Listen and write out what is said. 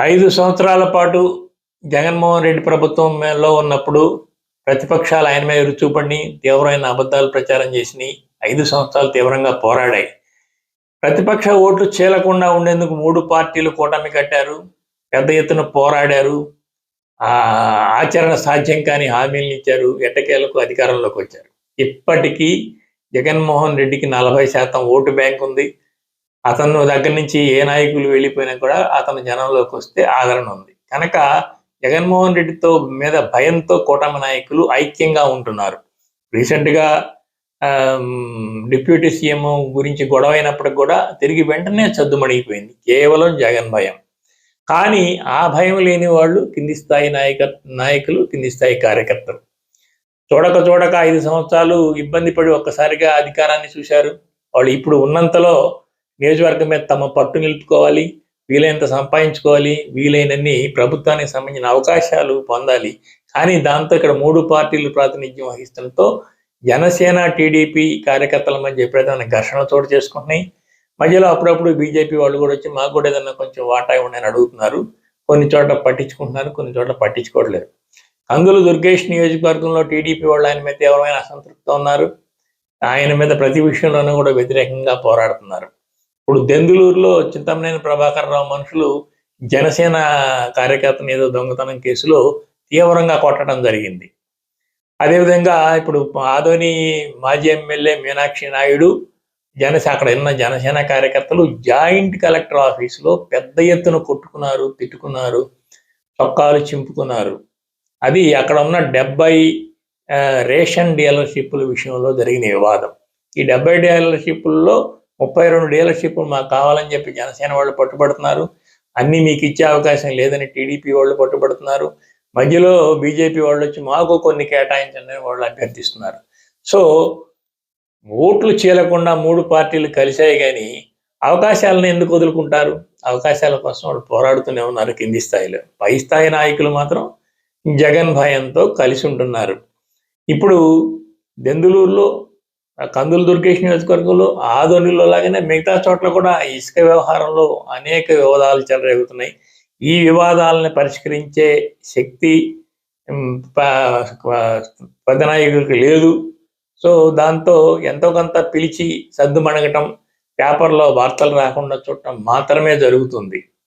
ఐదు సంవత్సరాల పాటు జగన్మోహన్ రెడ్డి ప్రభుత్వంలో ఉన్నప్పుడు ప్రతిపక్షాలు ఆయన మీద చూపడి తీవ్రమైన అబద్ధాలు ప్రచారం చేసినాయి. ఐదు సంవత్సరాలు తీవ్రంగా పోరాడాయి. ప్రతిపక్ష ఓట్లు చీలకుండా ఉండేందుకు మూడు పార్టీలు కూటమి కట్టారు. పెద్ద ఎత్తున పోరాడారు. ఆచరణ సాధ్యం కాని హామీలు ఇచ్చారు. ఎట్టకేలకు అధికారంలోకి వచ్చారు. ఇప్పటికీ జగన్మోహన్ రెడ్డికి నలభై శాతం ఓటు బ్యాంక్ ఉంది. అతను దగ్గర నుంచి ఏ నాయకులు వెళ్ళిపోయినా కూడా అతను జనంలోకి వస్తే ఆదరణ ఉంది. కనుక జగన్మోహన్ రెడ్డితో మీద భయంతో కూటమి నాయకులు ఐక్యంగా ఉంటున్నారు. రీసెంట్గా డిప్యూటీ సీఎం గురించి గొడవ అయినప్పటికి కూడా తిరిగి వెంటనే చద్దుమణిగిపోయింది కేవలం జగన్ భయం. కానీ ఆ భయం లేని వాళ్ళు కింది స్థాయి నాయక నాయకులు కింది స్థాయి కార్యకర్తలు. చూడక చూడక ఐదు సంవత్సరాలు ఇబ్బంది పడి ఒక్కసారిగా అధికారాన్ని చూశారు. వాళ్ళు ఇప్పుడు ఉన్నంతలో నియోజకవర్గం మీద తమ పట్టు నిలుపుకోవాలి వీలైనంత సంపాదించుకోవాలి వీలైనన్ని ప్రభుత్వానికి సంబంధించిన అవకాశాలు పొందాలి. కానీ దాంతో ఇక్కడ మూడు పార్టీలు ప్రాతినిధ్యం వహిస్తుండటంతో జనసేన టీడీపీ కార్యకర్తల మధ్య ఎప్పుడైతే ఘర్షణ చోటు చేసుకుంటున్నాయి. మధ్యలో అప్పుడప్పుడు బీజేపీ వాళ్ళు కూడా వచ్చి మాకు కూడా ఏదన్నా కొంచెం వాటా ఉండని అడుగుతున్నారు. కొన్ని చోట్ల పట్టించుకుంటున్నారు కొన్ని చోట్ల పట్టించుకోవట్లేదు. కందులు దుర్గేష్ నియోజకవర్గంలో టీడీపీ వాళ్ళు ఆయన మీద తీవ్రమైన అసంతృప్తి ఉన్నారు. ఆయన మీద ప్రతి విషయంలోనూ కూడా వ్యతిరేకంగా పోరాడుతున్నారు. ఇప్పుడు దెందులూరులో చింతమనేని ప్రభాకర్ రావు మనుషులు జనసేన కార్యకర్తను ఏదో దొంగతనం కేసులో తీవ్రంగా కొట్టడం జరిగింది. అదేవిధంగా ఇప్పుడు ఆదోని మాజీ ఎమ్మెల్యే మీనాక్షి నాయుడు జనసేన అక్కడ ఉన్న జనసేన కార్యకర్తలు జాయింట్ కలెక్టర్ ఆఫీసులో పెద్ద ఎత్తున కొట్టుకున్నారు తిట్టుకున్నారు చొక్కాలు చింపుకున్నారు. అది అక్కడ ఉన్న డెబ్బై రేషన్ డీలర్షిప్ల విషయంలో జరిగిన వివాదం. ఈ డెబ్బై డీలర్షిప్లలో ముప్పై రెండు డీలర్షిప్లు మాకు కావాలని చెప్పి జనసేన వాళ్ళు పట్టుబడుతున్నారు. అన్నీ మీకు ఇచ్చే అవకాశం లేదని టీడీపీ వాళ్ళు పట్టుబడుతున్నారు. మధ్యలో బీజేపీ వాళ్ళు వచ్చి మాకు కొన్ని కేటాయించండి వాళ్ళు అభ్యర్థిస్తున్నారు. సో ఓట్లు చీలకుండా మూడు పార్టీలు కలిశాయి కానీ అవకాశాలను ఎందుకు వదులుకుంటారు? అవకాశాల కోసం వాళ్ళు పోరాడుతూనే ఉన్నారు కింది స్థాయిలో. పై స్థాయి నాయకులు మాత్రం జగన్ భయంతో కలిసి ఉంటున్నారు. ఇప్పుడు దెందులూరులో కందులు దుర్గేష్ నియోజకవర్గంలో ఆదోనిలో లాగానే మిగతా చోట్ల కూడా ఇసుక వ్యవహారంలో అనేక వివాదాలు చెలరేగుతున్నాయి. ఈ వివాదాలను పరిష్కరించే శక్తి పెద్దనాయకుడికి లేదు. సో దాంతో ఎంతో కొంత పిలిచి సర్దుమణగటం పేపర్లో వార్తలు రాకుండా చూడటం మాత్రమే జరుగుతుంది.